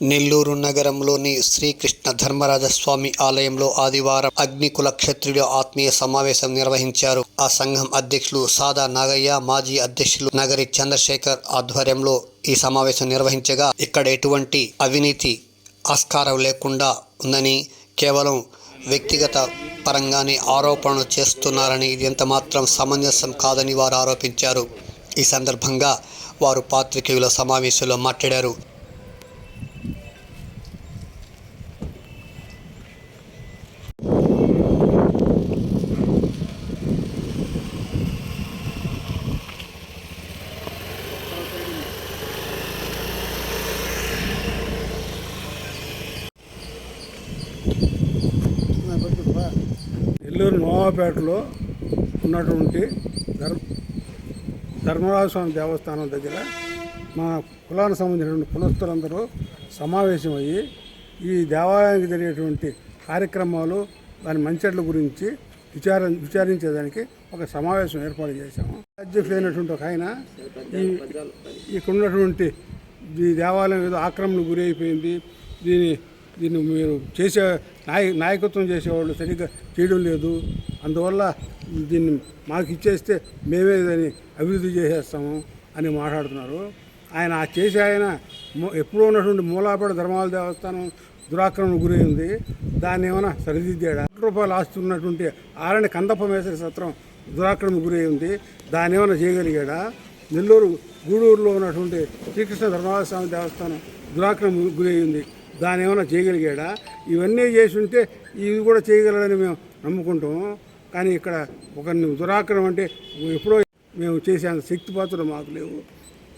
నెల్లూరు నగరంలోని శ్రీకృష్ణ ధర్మరాజస్వామి ఆలయంలో ఆదివారం అగ్నికుల క్షత్రియుల ఆత్మీయ సమావేశం నిర్వహించారు. ఆ సంఘం అధ్యక్షులు సాదా నాగయ్య మాజీ అధ్యక్షులు నగరి చంద్రశేఖర్ ఆధ్వర్యంలో ఈ సమావేశం నిర్వహించగా ఇక్కడ ఎటువంటి అవినీతి ఆస్కారం లేకుండా ఉందని కేవలం వ్యక్తిగత పరంగానే ఆరోపణలు చేస్తున్నారని ఇది ఎంత మాత్రం సమంజసం కాదని వారు ఆరోపించారు. ఈ సందర్భంగా వారు పాత్రికేయుల సమావేశంలో మాట్లాడారు. నోవాపేటలో ఉన్నటువంటి ధర్మ ధర్మరాజ స్వామి దేవస్థానం దగ్గర మా కులానికి సంబంధించినటువంటి కులస్తులందరూ సమావేశమయ్యి ఈ దేవాలయానికి జరిగేటువంటి కార్యక్రమాలు దాని మంచెట్ల గురించి విచార విచారించేదానికి ఒక సమావేశం ఏర్పాటు చేశాము. అధ్యక్షుడైనటువంటి ఒక ఆయన ఈ ఇక్కడ ఉన్నటువంటి ఈ దేవాలయం ఏదో ఆక్రమణకు గురి అయిపోయింది దీని దీన్ని మీరు చేసే నాయ నాయకత్వం చేసేవాళ్ళు సరిగ్గా చేయడం లేదు. అందువల్ల దీన్ని మాకు ఇచ్చేస్తే మేమే దాన్ని అభివృద్ధి చేసేస్తాము అని మాట్లాడుతున్నారు. ఆయన ఆ చేసే ఆయన మూ- ఎప్పుడూ ఉన్నటువంటి మూలాపేట ధర్మాల దేవస్థానం దురాక్రమణ గురైంది. ఉంది దాన్ని ఏమైనా సరిదిద్దాడా? కోటి రూపాయలు ఆస్తి ఉన్నటువంటి ఆరణి కందప్పమేశ్వరి సత్రం దురాక్రమణ గురైంది. దాన్ని ఏమైనా చేయగలిగాడా? నెల్లూరు గూడూరులో ఉన్నటువంటి శ్రీకృష్ణ ధర్మాల స్వామి దేవస్థానం దురాక్రమణ గురైంది. దాని ఏమైనా చేయగలిగాడా? ఇవన్నీ చేసి ఉంటే ఇవి కూడా చేయగలడని మేము నమ్ముకుంటాము. కానీ ఇక్కడ ఒక దురాక్రమం అంటే ఎప్పుడో మేము చేసే అంత శక్తి పాత్రలు మాకు లేవు.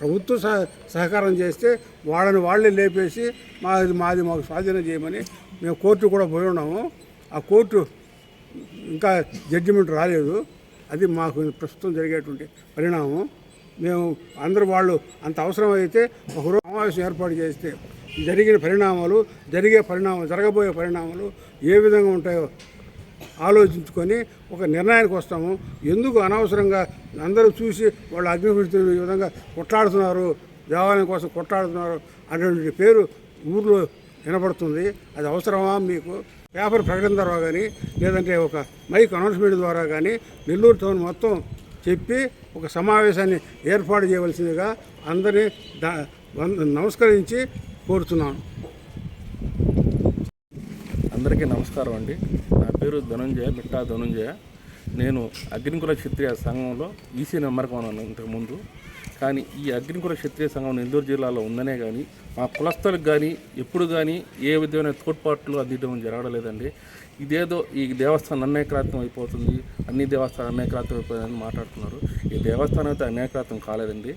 ప్రభుత్వం సహ సహకారం చేస్తే వాళ్ళని వాళ్ళే లేపేసి మాది మాది మాకు స్వాధీనం చేయమని మేము కోర్టు కూడా పోయి ఉన్నాము. ఆ కోర్టు ఇంకా జడ్జిమెంట్ రాలేదు. అది మాకు ప్రస్తుతం జరిగేటువంటి పరిణామం. మేము అందరు వాళ్ళు అంత అవసరం అయితే ఒకరోజు సమావేశం ఏర్పాటు చేస్తే జరిగిన పరిణామాలు జరిగే పరిణామాలు జరగబోయే పరిణామాలు ఏ విధంగా ఉంటాయో ఆలోచించుకొని ఒక నిర్ణయానికి వస్తాము. ఎందుకు అనవసరంగా అందరూ చూసి వాళ్ళు అగ్నిపిడుతున్న ఈ విధంగా కొట్లాడుతున్నారు దేవాలయం కోసం కొట్లాడుతున్నారు అనేటువంటి పేరు ఊర్లో వినపడుతుంది. అది అవసరమా మీకు? పేపర్ ప్రకటన ద్వారా కానీ లేదంటే ఒక మైక్ అనౌన్స్మెంట్ ద్వారా కానీ నెల్లూరు టౌన్ మొత్తం చెప్పి ఒక సమావేశాన్ని ఏర్పాటు చేయవలసిందిగా అందరినీ నమస్కరించి కోరుతున్నాను. అందరికీ నమస్కారం అండి. నా పేరు ధనుంజయ మిట్టా ధనుంజయ. నేను అగ్నికుల క్షత్రియ సంఘంలో ఈసీ నెంబర్గా ఉన్నాను ఇంతకుముందు. కానీ ఈ అగ్నికుల క్షత్రియ సంఘం నెల్లూరు జిల్లాలో ఉందనే కానీ మా కులస్తులకు కానీ ఎప్పుడు కానీ ఏ విధమైన తోడ్పాట్లు అందించడం జరగలేదండి. ఇదేదో ఈ దేవస్థానం అన్యాయక్రాంతం అయిపోతుంది అన్ని దేవస్థానం అన్యాయక్రాంతం అయిపోతుందని మాట్లాడుతున్నారు. ఈ దేవస్థానం అయితే అన్యాయక్రాంతం కాలేదండి.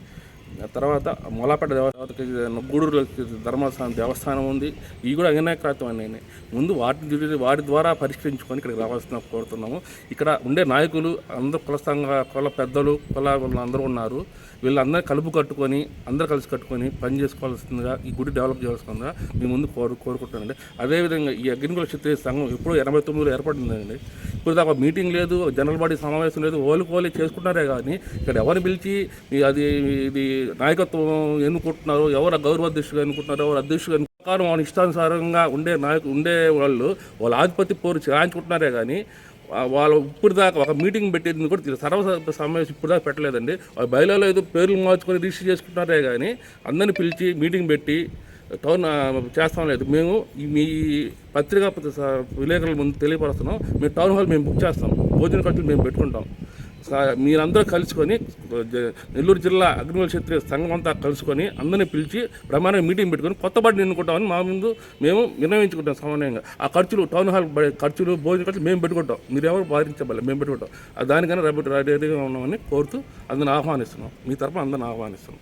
తర్వాత మొలాపేట దేవతకి గూడూరులో ధర్మస్థానం దేవస్థానం ఉంది. ఇవి కూడా అన్యాయక్రాంతం ముందు వాటిని చూసి వాటి ద్వారా పరిష్కరించుకొని ఇక్కడికి రావాల్సిన కోరుతున్నాము. ఇక్కడ ఉండే నాయకులు అందరూ కుల సంఘ కుల పెద్దలు కుల వాళ్ళు అందరూ ఉన్నారు. వీళ్ళందరూ కలుపు కట్టుకొని అందరూ కలిసి కట్టుకొని పని చేసుకోవాల్సిందిగా ఈ గుడి డెవలప్ చేయాల్సిందిగా మీ ముందు కోరు కోరుకుంటానండి అదేవిధంగా ఈ అగ్నికుల క్షత్రియ సంఘం ఎప్పుడో ఎనభై తొమ్మిదిలో ఏర్పడిందండి. ఇప్పుడు దాకా మీటింగ్ లేదు జనరల్ బాడీ సమావేశం లేదు ఓలికి ఓలి చేసుకుంటారే కానీ ఇక్కడ ఎవరిని పిలిచి అది ఇది నాయకత్వం ఎన్నుకుంటున్నారు ఎవరు గౌరవ అధ్యక్షుడు ఎన్నుకుంటున్నారు ఎవరు అధ్యక్షుడు ప్రకారం వాళ్ళ ఇష్టానుసారంగా ఉండే నాయకు ఉండే వాళ్ళు వాళ్ళ ఆధిపత్య పోరు చేయించుకుంటున్నారే కానీ వాళ్ళు ఇప్పుడు దాకా ఒక మీటింగ్ పెట్టేది కూడా తెలియదు. సర్వ సమావేశం ఇప్పుడు దాకా పెట్టలేదండి బయలులో ఏదో పేర్లు మార్చుకొని రిజిస్టర్ చేసుకుంటున్నారే కానీ అందరిని పిలిచి మీటింగ్ పెట్టి టౌన్ చేస్తాం లేదు. మేము ఈ మీ పత్రికా విలేకరుల ముందు తెలియపరుస్తున్నాం. మేము టౌన్ హాల్ మేము బుక్ చేస్తాం. భోజన ఖర్చులు మేము పెట్టుకుంటాం. మీరందరూ కలుసుకొని నెల్లూరు జిల్లా అగ్నివల్ క్షత్రియ సంఘం అంతా కలుసుకొని అందరినీ పిలిచి ప్రమాణ మీటింగ్ పెట్టుకొని కొత్త బట్టి ఎన్నుకుంటామని మా ముందు మేము నిర్ణయించుకుంటాం సమన్వయంగా ఆ ఖర్చులు టౌన్ హాల్ ఖర్చులు భోజన ఖర్చులు మేము పెట్టుకుంటాం. మీరు ఎవరు మేము పెట్టుకుంటాం. దానికన్నా రెడీ రెడీగా ఉన్నామని కోరుతూ అందరిని ఆహ్వానిస్తున్నాం. మీ తరఫున అందరిని ఆహ్వానిస్తున్నాం.